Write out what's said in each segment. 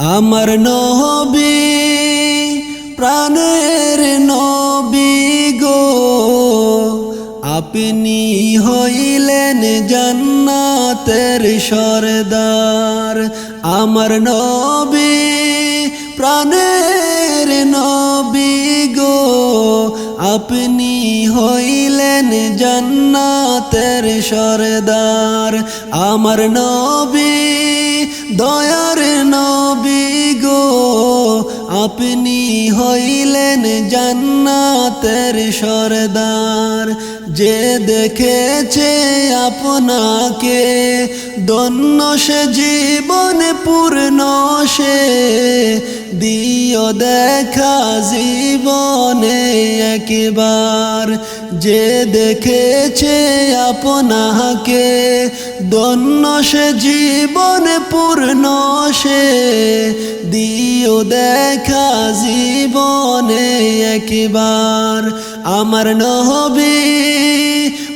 আমার নবী, প্রাণের নবী গো, আপনি হইলেন জান্নাতের সরদার। আমার নবী, প্রাণের নবী গো, আপনি হইলেন জান্নাতের সরদার। আমার নবী দয়ার নবী গো, আপনি হইলেন জান্নাতের সরদার। যে দেখেছে আপনাকে দন্য সে জীবন পূর্ণ সে। দিও দেখা জীবনে একবার যে দেখেছে আপনাকে দন্য সে জীবন পূর্ণ সে, দিও দেখা জীবনে একবার আমার নহবী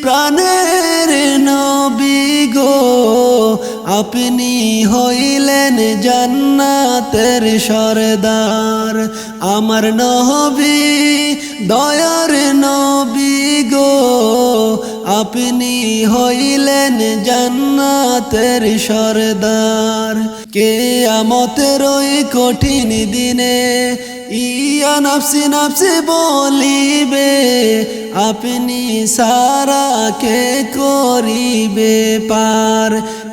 প্রাণের নবী গো, আপনি হইলেন জান্নাতের সরদার। আমার নহবী দয়ার নবী গো, আপনি হইলেন জান্নাতের সরদার। কে আমতের ওই কঠিন দিনে ইয়া নাফসি নাফসি বলিবে, আপনি সারা কে করিবে পার?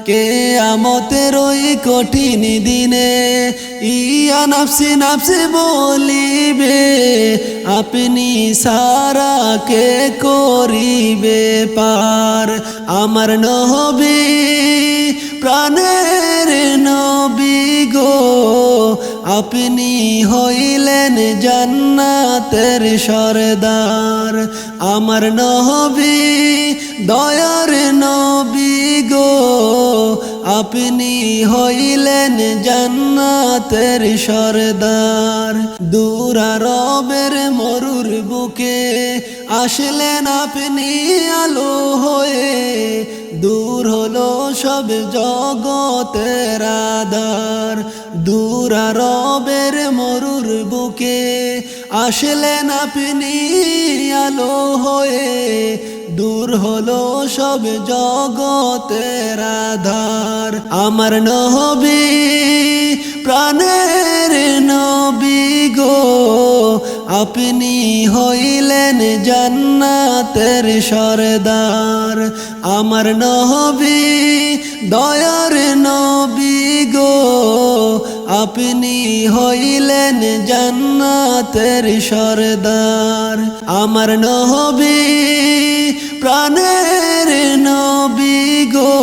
কে আমতের ওই কঠিন দিনে ইয়া নাফসি নাফসি বলিবে, আপনি সারা কে করিবে পার? আমার নহবি প্রাণের নবী গো আপনি হইলেন জান্নাতের সরদার। আমার নহবী দয়ার নবী গো। আপনি হইলেন জান্নাতের সরদার। দূরারবের মরুর বুকে আসলেন আপনি আলো হয়ে। দূর হলো সব জগতের আধার। দূরারবের মরুর বুকে আসলেন আপনি আলো হয়ে দূর হলো সব জগতের আধার। আমার নহবী প্রাণের নবী গো, আপনি হইলেন জান্নাতের সরদার। আমার নহবী দয়ার নবী গো আপনি হইলেন জান্নাতের সরদার, আমার নহবী প্রাণের নবী গো।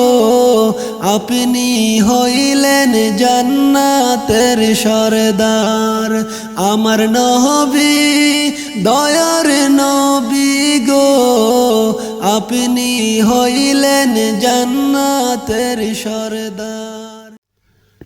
আপনি হইলেন জান্নাতের সরদার, আমার নহবী দয়ার নবী গো। আপনি হইলেন জান্নাতের সরদার।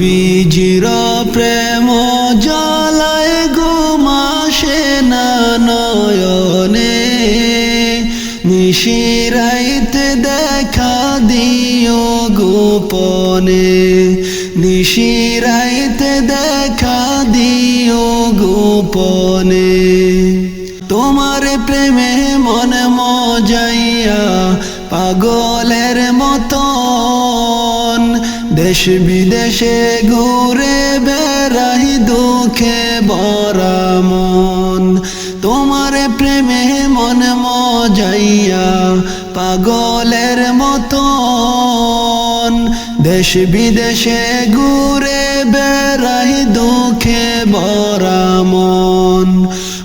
নবীজির প্রেম জলায় ঘুমাসে না নয়নে নিশিরাইতে দেখা দিও গোপনে। দেশ বিদেশে ঘুরে বেড়াই দুঃখে বরা মন। তোমার প্রেমে মন মজাইয়া পাগলের মতন। দেশ বিদেশে ঘুরে বেড়াই দুঃখে বরা মন।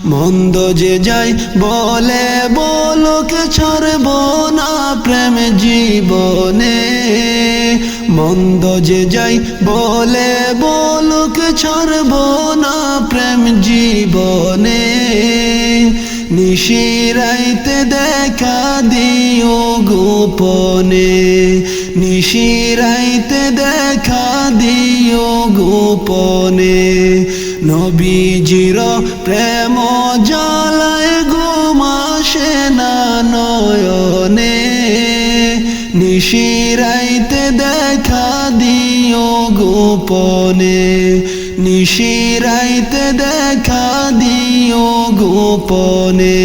মন্দ যে যাই বলে বলুক, ছাড়ব না প্রেম জীবনে। মন্দ যে যাই বলে বলুক, ছাড়ব না প্রেম জীবনে। নিশিরাইতে দেখা দিও গোপনে। নিশিরাইতে দেখা দিও গোপনে। নবীজির প্রেম জ্বালায় ঘুমাসে না নয়নে। নিশিরাইতে গোপনে নিশিরাইতে দেখা দিও গোপনে।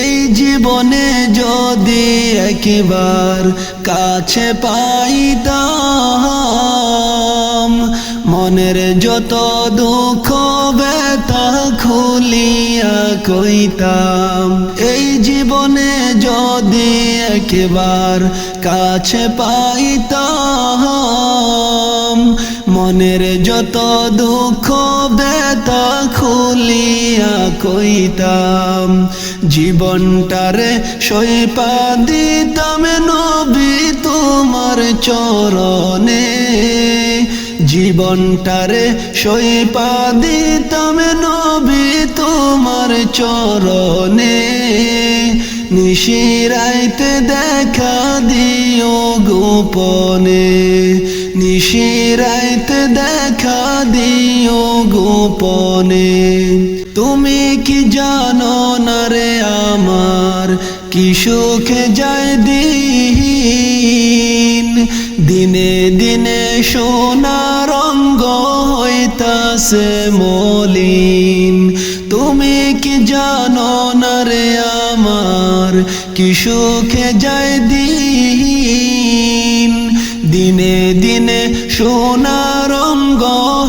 এই জীবনে যদি একবার কাছে পাইতাম, মনের যত দুঃখ ব্যথা খুলিয়া কইতাম, এই জীবনে যদি একবার কাছে পাইতাম মনের যত দুঃখ ব্যথা খুলিয়া কইতাম, জীবনটারে সইপা দিতাম নবী তোমার চরণে, জীবনটারে সইপা দিতাম নবী তোমার চরণে, নিশিরাইতে দেখা দিও গোপনে। নিশিরাইতে দেখা দিও গোপনে। তুমি কি জানো না রে আমার? কি সুখে যায় দিন? দিনে দিনে সোনা রঙ্গ হইতাছে মলিন। তুমি কি জানো না রে আমার? কি সুখে যায় দিন? দিনে দিনে সোনা রঙ্গ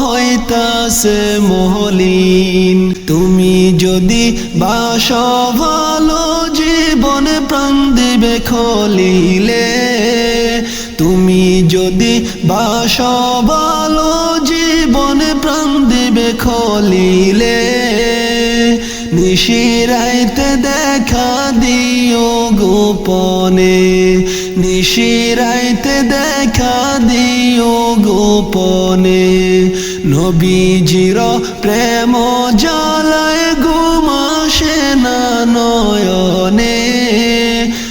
হইতাছে মহলিন। তুমি যদি বাস ভালো জীবনে প্রাণ দেবে খলিলে। তুমি যদি বাস ভালো জীবনে প্রাণ দেবে খলিলে। নিশিরাইতে দেখা দিও গোপনে। নিশিরাইতে দেখা দিও গোপনে। নবীজির প্রেম জ্বালায় ঘুমাসে না নয়নে।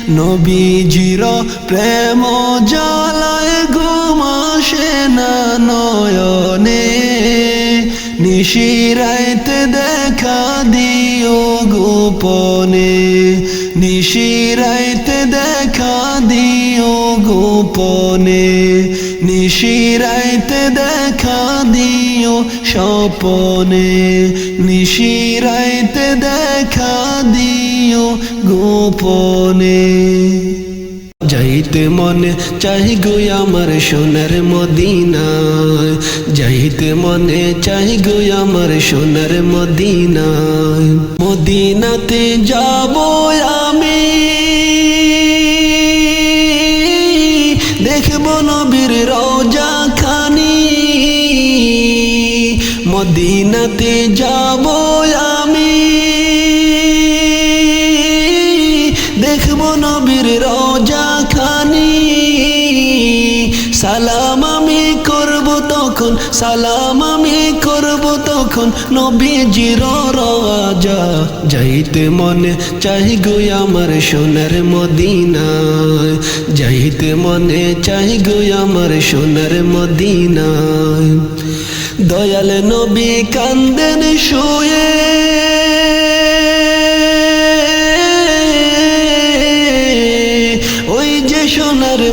নবীজির প্রেম জ্বালায় ঘুমাসে না নয়নে। নিশিরাইতে দেখা দিও গোপনে। নিশিরাইতে দেখা দিও গোপনে। নিশিরাইতে দেখা দিও স্বপনে। নিশিরাইতে দেখা দিও গোপনে। যাইতে মনে চাই গো আমার সোনার মদিনায়। যাইতে মনে চাই গো আমার সোনার মদিনায়। মদিনাতে যাব আমি দেখব নবীর খানি মদিনাতে যাব আমি। দেখব নবীর রোজা খানি সালাম আমি করব তখন, সালাম আমি তখন নবীজির রাজা। যাইতে মনে চাই গো আমার সোনার মদিনায়। যাইতে মনে চাই গো আমার সোনার মদিনায়। দয়াল নবী কান্দেন শুয়ে। ওই যে সোনার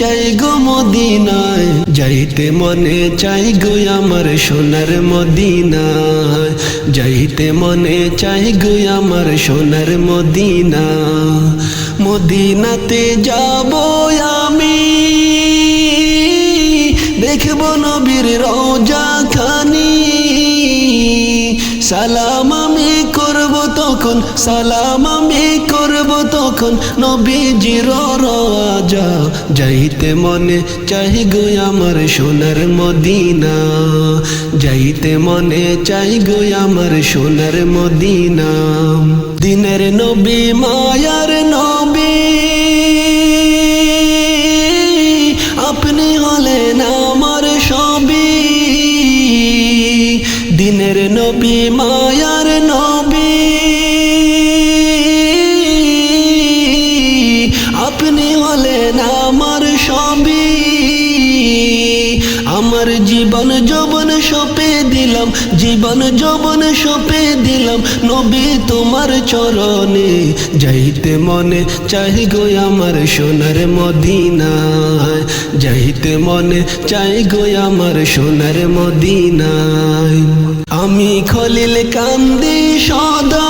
চাই গো মদিনায়, যাইতে মনে চাই গো আমার সোনার মদিনায়। যাইতে মনে চাই গো আমার সোনার মদিনা মদিনাতে যাব আমি, দেখব নবীর রোজা খানি সালাম আমি তখন সালাম আমি করব তখন নবীজির রাজা যাইতে মনে চাই গো আমার সোনার মদিনা, যাইতে মনে চাই গো আমার সোনার মদিনা। দিনের নবী মায়ার জীবন সপে দিলাম নবী তোমার চরণে। যাইতে মনে চাই গো আমার সোনার মদিনা যাইতে মনে চাই গো আমার সোনার মদিনায়। আমি খলিল কান্দি সদা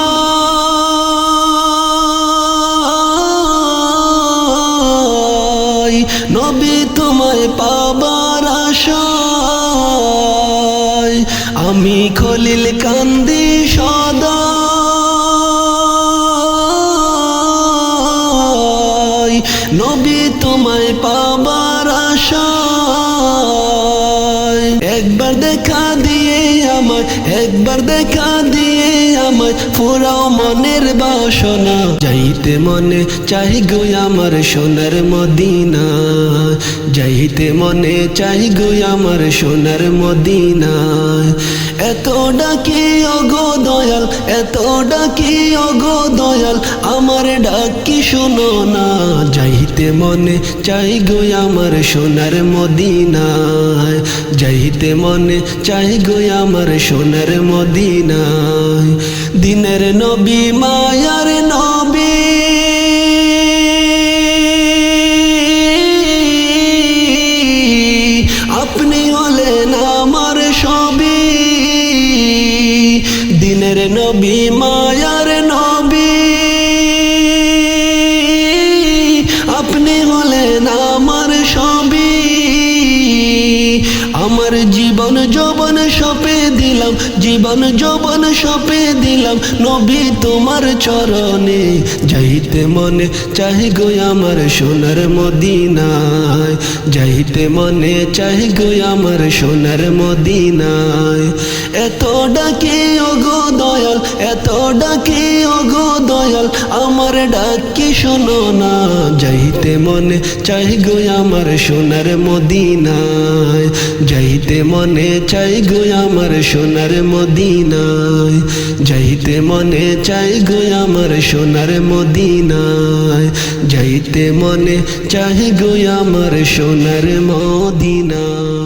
খলিল কান্দি সদা। নবী তোমায় পাবার আশায়। একবার দেখা দিয়ে আমায়, একবার দেখা দিয়ে আমায়, ফুরাও মনের বাসনা। যাইতে মনে চাই গো আমার সোনার মদিনা। যাইতে মনে চাই গো আমার সোনার মদিনা। এত ডাকি অগো দয়াল, এত ডাকি অগো দয়াল, আমার ডাকি শোনো না, যাইতে মনে চাই গো আমার সোনার মদিনায়। যাইতে মনে চাই গো আমার সোনার মদিনায়। দিনের নবী, মায়ার নবী আমার জীবন যৌবন সপে দিলাম, জীবন যৌবন সপে দিলাম, নবী তোমার চরণে। যাইতে মনে চাই গো আমার সোনার মদিনায়, যাইতে মনে চাই গো আমার সোনার মদিনায়। এত ডাকে ওগো দয়াল, এত ডাকে দয়াল আমার ডাকি শোনো না, যাইতে মনে চাই গো আমার সোনার মদিনায়। যাইতে মনে চাই গো আমার সোনার মদিনায়। যাইতে মনে চাই গো আমার সোনার মদিনায়। যাইতে মনে চাই গো আমার সোনার মদিনায়।